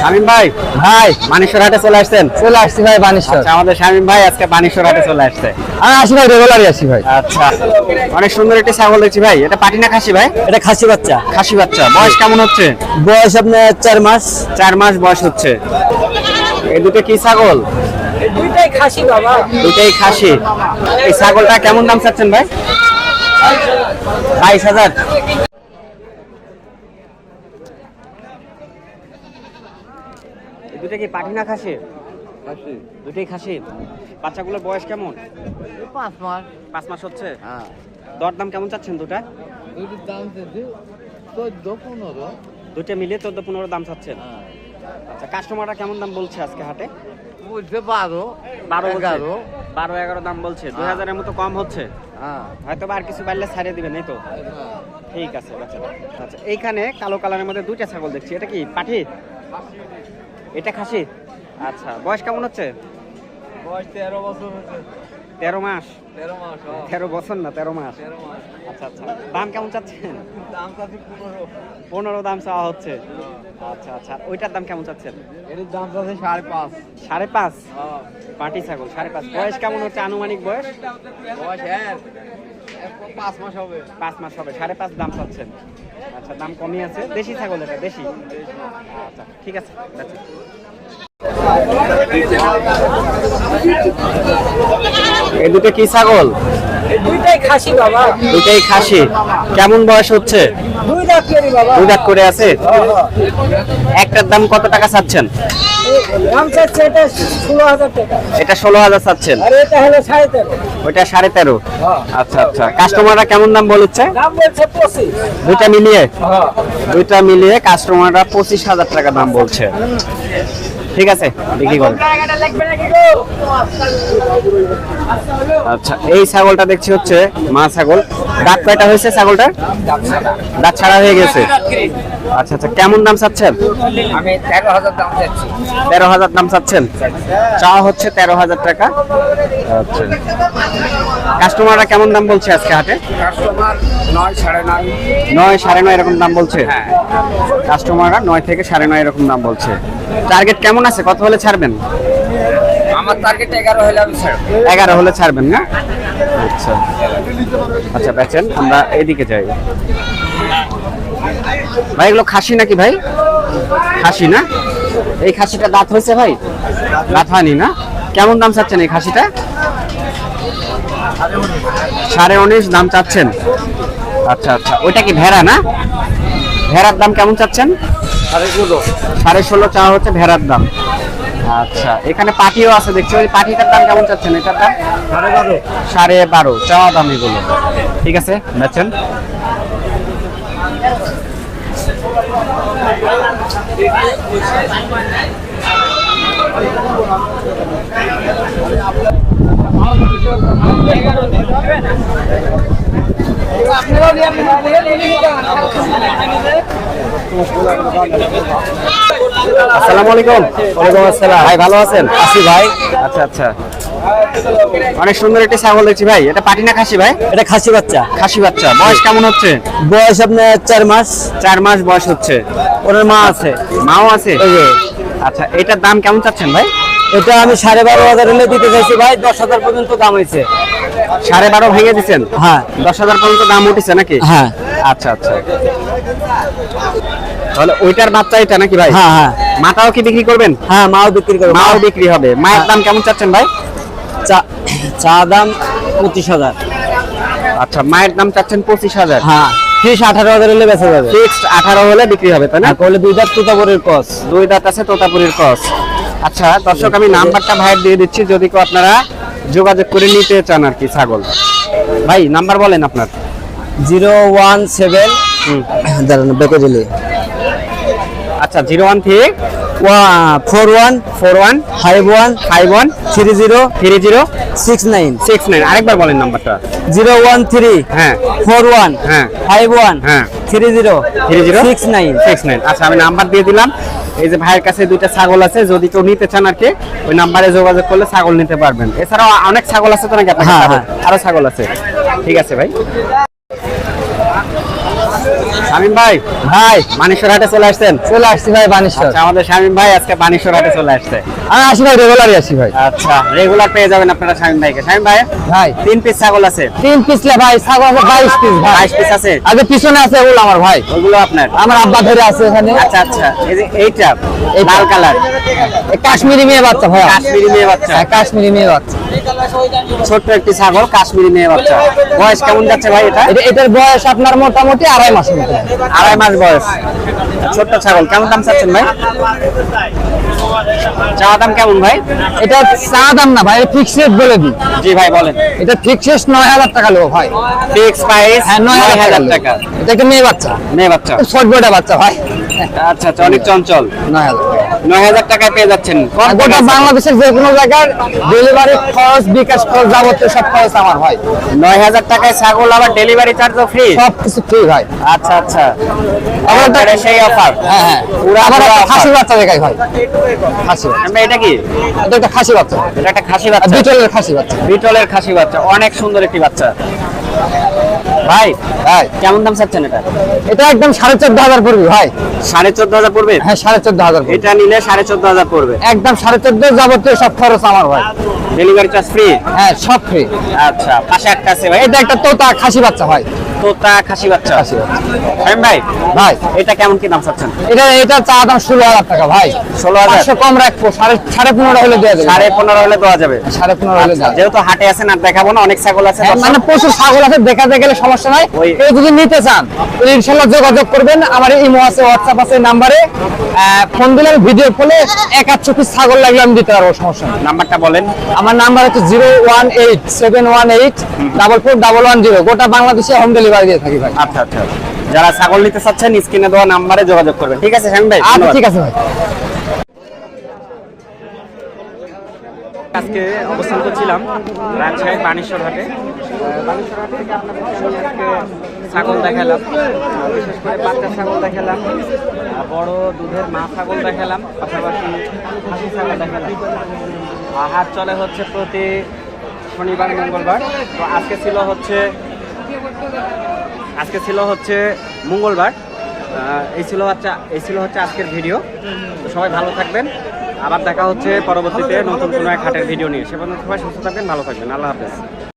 শামিম ভাই? ভাই। মানেশ্বর হাটে চলে আসছেন? চলে আসছি ভাই বানেশ্বর আচ্ছা আমাদের শামিম ভাই আজকে বানেশ্বর হাটে চলে আসছে। আসি ভাই রেগুলারই আসি ভাই। আচ্ছা অনেক সুন্দর একটি ছাগল দেখছি ভাই। এটা পাটি না খাসি ভাই? এটা খাসি বাচ্চা। খাসি বাচ্চা। বয়স কেমন হচ্ছে? বয়স আপনার চার মাস। চার মাস বয়স হচ্ছে। এই দুটো কি ছাগল? দুইটাই খাসি বাবা। দুটাই খাসি। এই ছাগলটা কেমন দাম চাচ্ছেন ভাই? বাইশ হাজার। দুটো কি পাটি না খাসি? দুটোই খাসি। বাচ্চাগুলোর বয়স কেমন? পাঁচ মাস। পাঁচ মাস হচ্ছে? হ্যাঁ। দরদাম কেমন চাচ্ছেন দুটা? দাম চোদ্দ পনেরো। দুটো মিলিয়ে চোদ্দ পনেরো দাম চাচ্ছেন? হ্যাঁ। আচ্ছা কাস্টমাররা কেমন দাম বলছে আজকে হাটে? বলছে বারো বারো? এগারো। বারো এগারো দাম বলছে। দুই হাজারের মতো কম হচ্ছে? হ্যাঁ। হয়তো আর কিছু বাড়লে ছাড়িয়ে দিবেন এই তো? ঠিক আছে আচ্ছা আচ্ছা এইখানে কালো কালারের মধ্যে দুইটা ছাগল দেখছি। এটা কি পাঠি এটা খাসি? আচ্ছা বয়স কেমন হচ্ছে? বয়স তেরো বছর হচ্ছে তেরো মাস? তেরো মাস তেরো বছর না তেরো মাস? আচ্ছা আচ্ছা। দাম কেমন চাচ্ছেন? দাম চাচ্ছি পনেরো। পনেরো দাম চাওয়া হচ্ছে। আচ্ছা আচ্ছা। ওইটার দাম কেমন চাচ্ছেন? এর দাম চাচ্ছি সাড়ে পাঁচ। সাড়ে পাঁচ? পাটি ছাগল সাড়ে পাঁচ। বয়স কেমন হচ্ছে? আনুমানিক বয়স? বয়স এর পাঁচ মাস হবে। পাঁচ মাস হবে সাড়ে পাঁচ দাম পাচ্ছেন। আচ্ছা দাম কমই আছে দেশি ছাগল এটা দেশি? আচ্ছা ঠিক আছে এই দুটো কি ছাগল? দুইটাই খাসি বাবা। দুটাই খাসি। কেমন বয়স হচ্ছে? দুই দাঁত করি বাবা। দুই দাঁত করে আছে? একটার দাম কত টাকা চাচ্ছেন? দাম চাচ্ছে এটা ষোলো হাজার টাকা। এটা ষোলো হাজার চাচ্ছেন। আর এটা হলো সাড়ে তেরো। ওইটা সাড়ে তেরো? আচ্ছা আচ্ছা। কাস্টমাররা কেমন দাম বলছে? দাম বলছে পঁচিশ। দুইটা মিলিয়ে? দুইটা মিলিয়ে কাস্টমাররা পঁচিশ হাজার টাকা দাম বলছে। ঠিক আছে বিক্রি করুন আচ্ছা এই ছাগলটা দেখছি হচ্ছে মা ছাগল। দাঁত কয়টা হয়েছে ছাগলটার? দাঁত ছাড়া হয়ে গেছে। আচ্ছা আচ্ছা কেমন দাম চাচ্ছেন? আমি তেরো হাজার দাম চাচ্ছি। তেরো হাজার দাম চাচ্ছেন? চা হচ্ছে তেরো হাজার টাকা। আচ্ছা। কাস্টমাররা কেমন দাম বলছে আজকে হাটে? কাস্টমার নয় সাড়ে নয়। নয় সাড়ে নয় এরকম দাম বলছে? কাস্টমাররা নয় থেকে সাড়ে নয় এরকম দাম বলছে। টার্গেট কেমন আছে? কত হলে ছাড়বেন? আমার টার্গেট এগারো হলে আমি ছাড়বো। এগারো হলে ছাড়বেন না? আচ্ছা। আচ্ছা বেচেন আমরা এইদিকে যাই। ভাই এগুলো খাসি নাকি ভাই? খাসি না? এই খাসিটা দাঁত হয়েছে ভাই? দাঁত হয়নি না? কেমন দাম চাচ্ছেন এই খাসিটা? সাড়ে উনিশ দাম চাচ্ছেন। আচ্ছা আচ্ছা। ওইটা কি ভেড়া না? ভেড়ার দাম কেমন চাচ্ছেন? সাড়ে ষোলো। সাড়ে ষোলো চাওয়া হচ্ছে ভেড়ার দাম। আচ্ছা এখানে পাটিও আছে দেখছি ওই পাটিটার দাম কেমন চাচ্ছেন? এটার দাম? সাড়ে বারো। সাড়ে বারো চাওয়া দাম এগুলো। ঠিক আছে বেচেন আসসালামু আলাইকুম। ওয়ালাইকুম আসসালাম। ভাই ভালো আছেন? আছি ভাই। আচ্ছা আচ্ছা। অনেক সুন্দর একটি ছাগল দেখছি ভাই। এটা পাটি না খাসি ভাই? এটা খাসি বাচ্চা। খাসি বাচ্চা। বয়স কেমন হচ্ছে? বয়স আপনার চার মাস। চার মাস বয়স হচ্ছে। ওনার মা আছে। মাও আছে? আচ্ছা এটার দাম কেমন চাচ্ছেন ভাই? এটা আমি সাড়ে বারো হাজার হলে দিতে চাইছি ভাই দশ হাজার পর্যন্ত দাম হয়েছে। সাড়ে বারো ভেঙে দিচ্ছেন হ্যাঁ। দশ হাজার পর্যন্ত দাম উঠেছে নাকি? হ্যাঁ। আচ্ছা আচ্ছা। তাহলে ওইটার বাচ্চা এটা নাকি ভাই? হ্যাঁ হ্যাঁ। মাটাও কি বিক্রি করবেন? হ্যাঁ মাও বিক্রি করব। মাও বিক্রি হবে। মায়ের দাম কেমন চাচ্ছেন ভাই? চা চা দাম পঁচিশ হাজার। আচ্ছা মায়ের দাম চাচ্ছেন পঁচিশ হাজার। হ্যাঁ আঠারো হাজার হলে বেচা যাবে। ফিক্সড আঠারো হলে বিক্রি হবে তাই না? দুই দাঁত তুতাপুরের কস দুই দাঁত আছে তোতাপুরির কস আচ্ছা দর্শক আমি নাম্বারটা ভাইয়ের দিয়ে দিচ্ছি। যদি কেউ আপনারা যোগাযোগ করে নিতে চান আর কি ছাগল। ভাই নাম্বার বলেন আপনার। Zero one seven. দাঁড়ান বেকে দিলে। আচ্ছা zero one three four one four one five one five one three zero three zero six nine six nine. আরেকবার বলেন নাম্বারটা। জিরো ওয়ান থ্রি হ্যাঁ। ফোর ওয়ান হ্যাঁ। ফাইভ ওয়ান হ্যাঁ। Three zero three zero? Six nine six nine. আচ্ছা আমি number দিয়ে দিলাম। এই যে ভাইয়ের কাছে দুইটা ছাগল আছে যদি কেউ নিতে চান আর কি ওই নাম্বারে যোগাযোগ করলে ছাগল নিতে পারবেন। এছাড়াও অনেক ছাগল আছে তো নাকি আপনার হ্যাঁ, হ্যাঁ। আরও ছাগল আছে। ঠিক আছে ভাই। শামিম ভাই? ভাই। মানেশ্বর হাটে চলে আসছেন? চলে আসছি ভাই বানেশ্বর। আচ্ছা আমাদের শামিম ভাই আজকে বানেশ্বর হাটে চলে আসছে। আমি আসি ভাই রেগুলারই আসি ভাই। আচ্ছা রেগুলার পেয়ে যাবেন আপনারা শামিম ভাইকে। শামিম ভাই ভাই। তিন পিস ছাগল আছে। তিন পিসলে ভাই ছাগল আছে বাইশ পিস ভাই। বাইশ পিস আছে? আগে পিছনে আছে ওগুলো আমার ভাই। ওগুলো আপনার? আমার আব্বা ধরে আছে এখানে। আচ্ছা আচ্ছা এই যে এইটা এইটা। লাল কালার। কাশ্মীরি মেয়ে বাচ্চা ভাই। কাশ্মীরি মেয়ে বাচ্চা। হ্যাঁ কাশ্মীরি মেয়ে বাচ্চা। ছোট্ট একটি ছাগল কাশ্মীরি মেয়ে বাচ্চা। বয়স কেমন যাচ্ছে ভাই এটা? এটা এটার বয়স আপনার মোটামুটি আড়াই মাসের মতো। আড়াই মাস বয়স। ছোট্ট ছাগল কেমন দাম চাচ্ছেন ভাই? চা দাম কেমন ভাই? এটা চা দাম না ভাই ফিক্স রেট বলে দিই। জি ভাই বলেন। এটা ফিক্স নয় হাজার টাকা লোক ভাই ফিক্স প্রাইস হ্যাঁ নয় হাজার টাকা। এটা একটা মেয়ে বাচ্চা। মেয়ে বাচ্চা। ছোট বড় বাচ্চা ভাই। আচ্ছা আচ্ছা অনেক চঞ্চল। নয় হাজার। নয় হাজার টাকায় পেয়ে যাচ্ছেন। গোটা বাংলাদেশের যে কোনো জায়গার ডেলিভারি খরচ বিকাশ খরচ যাবতীয় সব খরচ আমার ভাই নয় হাজার টাকায় ছাগল আবার ডেলিভারি চার্জও ফ্রি সব কিছু ফ্রি ভাই। আচ্ছা আচ্ছা। একটা- সেই অফার হ্যাঁ হ্যাঁ। পুরা আবার। খাসি বাচ্চা দেখাই ভাই। খাসি। আমরা এটা কি? এটা একটা খাসি বাচ্চা। এটা একটা খাসি বাচ্চা। বিটলের খাসি বাচ্চা। বিটলের খাসি বাচ্চা। অনেক সুন্দর একটি বাচ্চা। ভাই ভাই। কেমন দাম চাচ্ছেন এটা? এটা একদম সাড়ে চোদ্দ হাজার পড়বে ভাই। সাড়ে চোদ্দ হাজার পড়বে? হ্যাঁ সাড়ে চোদ্দ হাজার এটা নিলে সাড়ে চোদ্দ হাজার পড়বে। একদম সাড়ে চোদ্দ যাবতীয় সব খরচ আমার ভাই। ডেলিভারি চার্জ ফ্রি হ্যাঁ সব ফ্রি আচ্ছা পাশে একটা আছে ভাই। এটা একটা তোতা খাসি বাচ্চা ভাই। তোতা খাসি বাচ্চা। ভাই ভাই। এটা কেমন কি দাম চাচ্ছেন? এটা এটা চা দাম ষোলো হাজার টাকা ভাই। 16,000 পাঁচশো কম রাখব সাড়ে সাড়ে পনেরো হলে দেওয়া যাবে। সাড়ে পনেরো হলে দেওয়া যাবে। সাড়ে পনেরো হলে আচ্ছা, দেওয়া যাবে। যেহেতু হাটে আছেন আর দেখাবো না অনেক ছাগল আছে হ্যাঁ, মানে প্রচুর ছাগল আছে দেখাতে গেলে সমস্যা নাই। যদি নিতে চান ইনশাল্লাহ যোগাযোগ করবেন। আমার ইমো আছে হোয়াটসঅ্যাপ আছে নাম্বারে। ফোন দিলে আমি ভিডিও কলে এক পিস ছাগল লাগলে আমি দিতে পারব সমস্যা নেই। নাম্বারটা বলেন। আমার নাম্বার হচ্ছে zero one eight seven one eight double four double one zero. গোটা বাংলাদেশে হোম ডেলিভারি দিয়ে থাকি ভাই। আচ্ছা আচ্ছা যারা ছাগল নিতে চাচ্ছেন স্ক্রিনে দেওয়া নাম্বারে যোগাযোগ করবেন। ঠিক আছে ভাই আচ্ছা ঠিক আছে ভাই। আজকে অবস্থান করছিলাম রাজশাহী বানেশ্বর হাটে। বানেশ্বর হাট থেকে আজকে ছাগল দেখালাম। বিশেষ করে বাচ্চা ছাগল দেখালাম বড় দুধের মা ছাগল দেখালাম পাশাপাশি খাসি ছাগল দেখালাম। আর হাট চলে হচ্ছে প্রতি শনিবার মঙ্গলবার। তো আজকে ছিল হচ্ছে আজকে ছিল হচ্ছে মঙ্গলবার। এই ছিল হচ্ছে, এই ছিল হচ্ছে আজকের ভিডিও। তো সবাই ভালো থাকবেন। আবার দেখা হচ্ছে পরবর্তীতে নতুন কোনো এক হাটের ভিডিও নিয়ে। সে পর্যন্ত সবাই সুস্থ থাকবেন, ভালো থাকবেন। আল্লাহ হাফেজ।